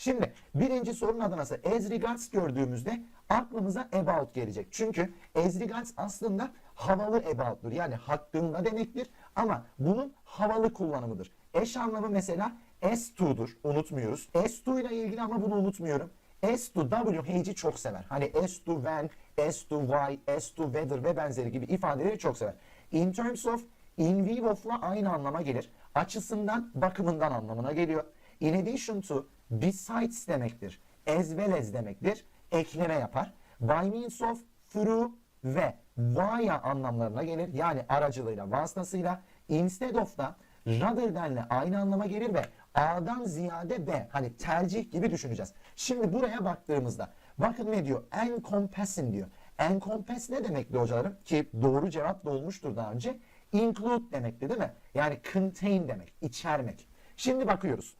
Şimdi birinci sorunun adına ise as regards gördüğümüzde aklımıza about gelecek. Çünkü as regards aslında havalı about'tur. Yani hakkında demektir ama bunun havalı kullanımıdır. Eş anlamı mesela as to'dur. Unutmuyoruz. as to ile ilgili ama bunu unutmuyorum. S to W H'ci çok sever. Hani S to when, S to why, S to whether ve benzeri gibi ifadeleri çok sever. In terms of, in view of'la aynı anlama gelir. Açısından, bakımından anlamına geliyor. In addition to, besides demektir. As well as demektir. Ekleme yapar. By means of, through ve via anlamlarına gelir. Yani aracılığıyla, vasıtasıyla. Instead of da rather than'le aynı anlama gelir ve A'dan ziyade B. Hani tercih gibi düşüneceğiz. Şimdi buraya baktığımızda bakın ne diyor? Encompassing diyor. Encompass ne demekti hocalarım? Ki doğru cevap da olmuştur daha önce. Include demekti değil mi? Yani contain demek, içermek. Şimdi bakıyoruz.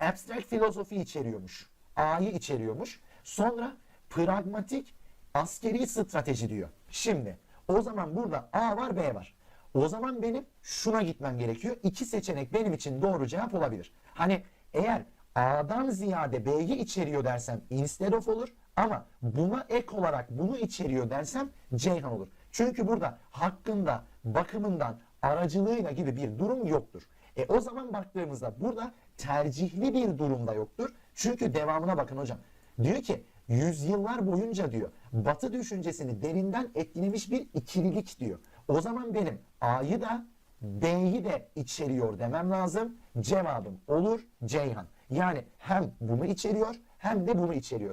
Abstract filozofi içeriyormuş. A'yı içeriyormuş. Sonra pragmatik askeri strateji diyor. Şimdi o zaman burada A var B var. O zaman benim şuna gitmem gerekiyor. İki seçenek benim için doğru cevap olabilir. Hani eğer A'dan ziyade B'yi içeriyor dersem instead of olur ama buna ek olarak bunu içeriyor dersem Ceyhan olur. Çünkü burada hakkında, bakımından, aracılığıyla gibi bir durum yoktur. E o zaman baktığımızda burada tercihli bir durumda yoktur. Çünkü devamına bakın hocam. Diyor ki yüzyıllar boyunca diyor batı düşüncesini derinden etkilemiş bir ikililik diyor. O zaman benim A'yı da B'yi de içeriyor demem lazım. Cevabım olur Ceyhan. Yani hem bunu içeriyor hem de bunu içeriyor.